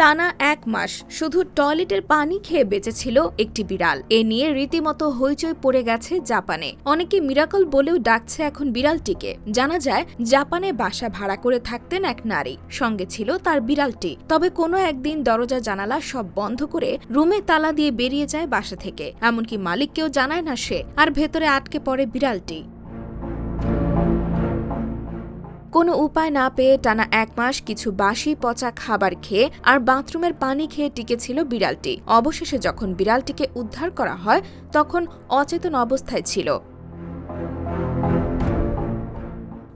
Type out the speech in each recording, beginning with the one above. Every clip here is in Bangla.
টানা এক মাস শুধু টয়লেটের পানি খেয়ে বেঁচেছিল একটি বিড়াল। এ নিয়ে রীতিমতো হইচই পড়ে গেছে জাপানে। অনেকে মিরাকল বলেও ডাকছে এখন বিড়ালটিকে। জানা যায়, জাপানে বাসা ভাড়া করে থাকতেন এক নারী। সঙ্গে ছিল তার বিড়ালটি। তবে কোনো একদিন দরজা জানালা সব বন্ধ করে রুমে তালা দিয়ে বেরিয়ে যায় বাসা থেকে। এমনকি মালিককেও জানায় না সে। আর ভেতরে আটকে পড়ে বিড়ালটি। কোনো উপায় না পেয়ে টানা এক মাস কিছু বাসি পচা খাবার খেয়ে আর বাথরুমের পানি খেয়ে টিকেছিল বিড়ালটি। অবশেষে যখন বিড়ালটিকে উদ্ধার করা হয়, তখন অচেতন অবস্থায় ছিল।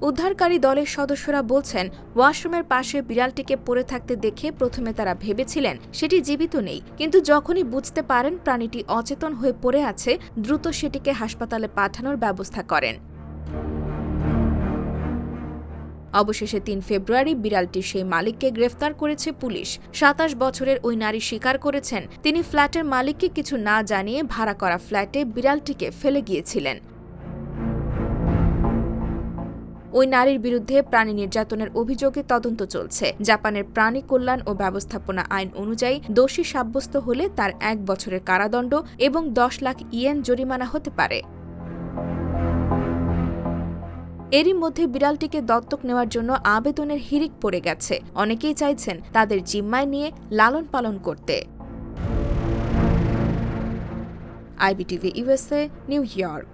উদ্ধারকারী দলের সদস্যরা বলছেন, ওয়াশরুমের পাশে বিড়ালটিকে পড়ে থাকতে দেখে প্রথমে তারা ভেবেছিলেন সেটি জীবিত নেই। কিন্তু যখনই বুঝতে পারেন প্রাণীটি অচেতন হয়ে পড়ে আছে, দ্রুত সেটিকে হাসপাতালে পাঠানোর ব্যবস্থা করেন। অবশেষে তিন ফেব্রুয়ারি বিড়ালটি সেই মালিককে গ্রেফতার করেছে পুলিশ। সাতাশ বছরের ওই নারী স্বীকার করেছেন। তিনি ফ্ল্যাটের মালিককে কিছু না জানিয়ে ভাড়া করা ফ্ল্যাটে বিড়ালটিকে ফেলে গিয়েছিলেন। ওই নারীর বিরুদ্ধে প্রাণী নির্যাতনের অভিযোগে তদন্ত চলছে। জাপানের প্রাণী কল্যাণ ও ব্যবস্থাপনা আইন অনুযায়ী দোষী সাব্যস্ত হলে তার এক বছরের কারাদণ্ড এবং দশ লাখ ইয়েন জরিমানা হতে পারে। এরই মধ্যে বিড়ালটিকে দত্তক নেওয়ার জন্য আবেদনের হিরিক পড়ে গেছে। অনেকেই চাইছেন তাদের জিম্মায় নিয়ে লালন পালন করতে। IBTV USA New York.